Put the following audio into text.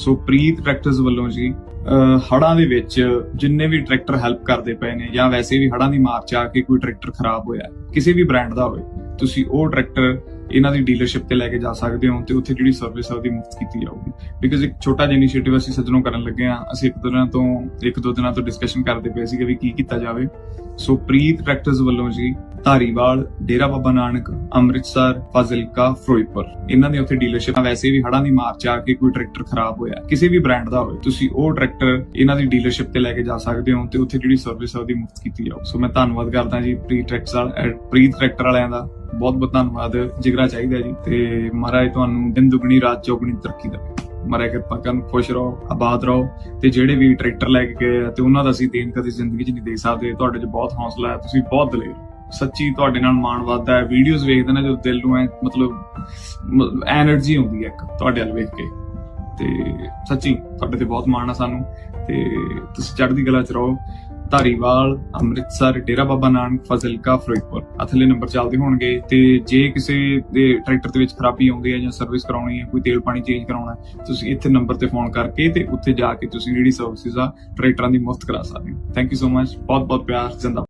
ਸੋ ਪ੍ਰੀਤ tractors ਵੱਲੋਂ ਜੀ, ਅਹ ਦੇ ਵਿੱਚ ਜਿੰਨੇ ਵੀ ਟਰੈਕਟਰ ਹੈਲਪ ਕਰਦੇ ਪਏ ਨੇ ਜਾਂ ਵੈਸੇ ਵੀ ਹੜ੍ਹਾਂ ਦੀ ਮਾਰ ਚ ਆ ਕੇ ਕੋਈ ਟਰੈਕਟਰ ਖਰਾਬ ਹੋਇਆ, ਕਿਸੇ ਵੀ ਬ੍ਰਾਂਡ ਦਾ ਹੋਵੇ, ਤੁਸੀਂ ਉਹ ਟਰੈਕਟਰ ਇਹਨਾਂ ਦੀ ਡੀਲਰਸ਼ਿਪ ਤੇ ਲੈ ਕੇ ਜਾ ਸਕਦੇ ਹੋ ਤੇ ਉੱਥੇ ਜਿਹੜੀ ਸਰਵਿਸ ਆ ਉਹਦੀ ਮੁਫਤ ਕੀਤੀ ਜਾਊਗੀ। ਬਿਕਾਜ਼ ਇੱਕ ਛੋਟਾ ਜਿਹਾ ਇਨੀਸ਼ੀਏਟਿਵ ਅਸੀਂ ਸੱਜਣੋਂ ਕਰਨ ਲੱਗੇ ਆ ਅਸੀਂ ਇੱਕ ਦੋ ਦਿਨਾਂ ਤੋਂ, ਇੱਕ ਦੋ ਦਿਨਾਂ ਤੋਂ ਡਿਸਕਸ਼ਨ ਕਰਦੇ ਪਏ ਸੀਗੇ ਵੀ ਕੀ ਕੀਤਾ ਜਾਵੇ। ਸੋ ਪ੍ਰੀਤ ਟਰੈਕਟਰਸ ਵੱਲੋਂ ਜੀ ਧਾਰੀਵਾਲ, ਡੇਰਾ ਬਾਬਾ ਨਾਨਕ, ਅੰਮ੍ਰਿਤਸਰ, ਫਾਜ਼ਿਲਕਾ, ਫਿਰੋਜ਼ਪੁਰ। ਇਹਨਾਂ ਦੀ ਉੱਥੇ ਡੀਲਰਸ਼ਿਪ ਵੈਸੇ ਵੀ ਹੜਾਂ ਦੀ ਮਾਰ ਚ ਆ ਕੇ ਕੋਈ ਟਰੈਕਟਰ ਖਰਾਬ ਹੋਇਆ। ਕਿਸੇ ਵੀ ਬ੍ਰਾਂਡ ਦਾ ਹੋਵੇ, ਤੁਸੀਂ ਉਹ ਟਰੈਕਟਰ ਇਹਨਾਂ ਦੀ ਡੀਲਰਸ਼ਿਪ ਤੇ ਲੈ ਕੇ ਜਾ ਸਕਦੇ ਹੋ ਤੇ ਉੱਥੇ ਜਿਹੜੀ ਸਰਵਿਸ ਆ ਉਹਦੀ ਮੁਫਤ ਕੀਤੀ ਜਾਊ। ਸੋ ਮੈਂ ਧੰਨਵਾਦ ਕਰਦਾ ਜੀ ਪ੍ਰੀਤ ਟਰੈਕਟਰਸ ਵਾਲ ਪ੍ਰੀਤ ਟਰੈਕਟਰ ਵਾਲਿਆਂ ਦਾ। ਬਹੁਤ ਬਹੁਤ ਧੰਨਵਾਦ ਜਿਗਰਾ ਚਾਹੀਦਾ ਜੀ ਤੇ ਮਹਾਰਾਜ ਤੁਹਾਨੂੰ ਦਿਨ ਦੁਗਣੀ, ਰਾਤ ਚੌਗਣੀ ਤਰੱਕੀ ਦੇਵੇ। ਮਹਾਰਾਜ ਕਿਰਪਾ ਕਰਨ, ਖੁਸ਼ ਰਹੋ, ਆਬਾਦ ਰਹੋ ਤੇ ਜਿਹੜੇ ਵੀ ਟਰੈਕਟਰ ਲੈ ਕੇ ਗਏ ਆ ਤੇ ਉਹਨਾਂ ਦਾ ਅਸੀਂ ਦੇਣ ਕਦੇ ਜ਼ਿੰਦਗੀ 'ਚ ਨਹੀਂ ਦੇ ਸਕਦੇ। ਤੁਹਾਡੇ 'ਚ ਬਹੁਤ ਹੌਸਲਾ ਹੈ, ਤੁਸੀਂ ਬਹੁਤ ਦਲੇਰ ਹੋ। ਸੱਚੀ ਤੁਹਾਡੇ ਨਾਲ ਮਾਣ ਵੱਧਦਾ ਹੈ। ਵੀਡੀਓਜ਼ ਵੇਖਦੇ ਨਾ ਜਦੋਂ ਦਿਲ ਨੂੰ ਐ ਮਤਲਬ ਐਨਰਜੀ ਆਉਂਦੀ ਹੈ ਤੁਹਾਡੇ ਵੱਲ ਵੇਖ ਕੇ। ਤੇ ਸੱਚੀ ਤੁਹਾਡੇ ਤੇ ਬਹੁਤ ਮਾਣ ਆ ਸਾਨੂੰ। ਤੇ ਤੁਸੀਂ ਚੜ੍ਹਦੀ ਕਲਾ 'ਚ ਰਹੋ। ਧਾਰੀਵਾਲ, ਅੰਮ੍ਰਿਤਸਰ, ਡੇਰਾ ਬਾਬਾ ਨਾਨਕ, ਫਜ਼ਿਲਕਾ, ਫਿਰੋਜ਼ਪੁਰ। ਅਥਲੇ ਨੰਬਰ ਚੱਲਦੇ ਹੋਣਗੇ। ਤੇ ਜੇ ਕਿਸੇ ਦੇ ਟਰੈਕਟਰ ਦੇ ਵਿੱਚ ਖਰਾਬੀ ਆਉਂਦੀ ਹੈ ਜਾਂ ਸਰਵਿਸ ਕਰਾਉਣੀ ਹੈ, ਕੋਈ ਤੇਲ ਪਾਣੀ ਚੇਂਜ ਕਰਾਉਣਾ ਤੁਸੀਂ ਇੱਥੇ ਨੰਬਰ ਤੇ ਫੋਨ ਕਰਕੇ ਤੇ ਉੱਥੇ ਜਾ ਕੇ ਤੁਸੀਂ ਜਿਹੜੀ ਸਰਵਿਸਿਜ਼ ਆ ਟਰੈਕਟਰਾਂ ਦੀ ਮੁਫਤ ਕਰਾ ਸਕਦੇ ਹੋ। ਥੈਂਕ ਯੂ ਸੋ ਮਚ ਬਹੁਤ ਬਹੁਤ ਪਿਆਰ। ਜਿੰਦਾ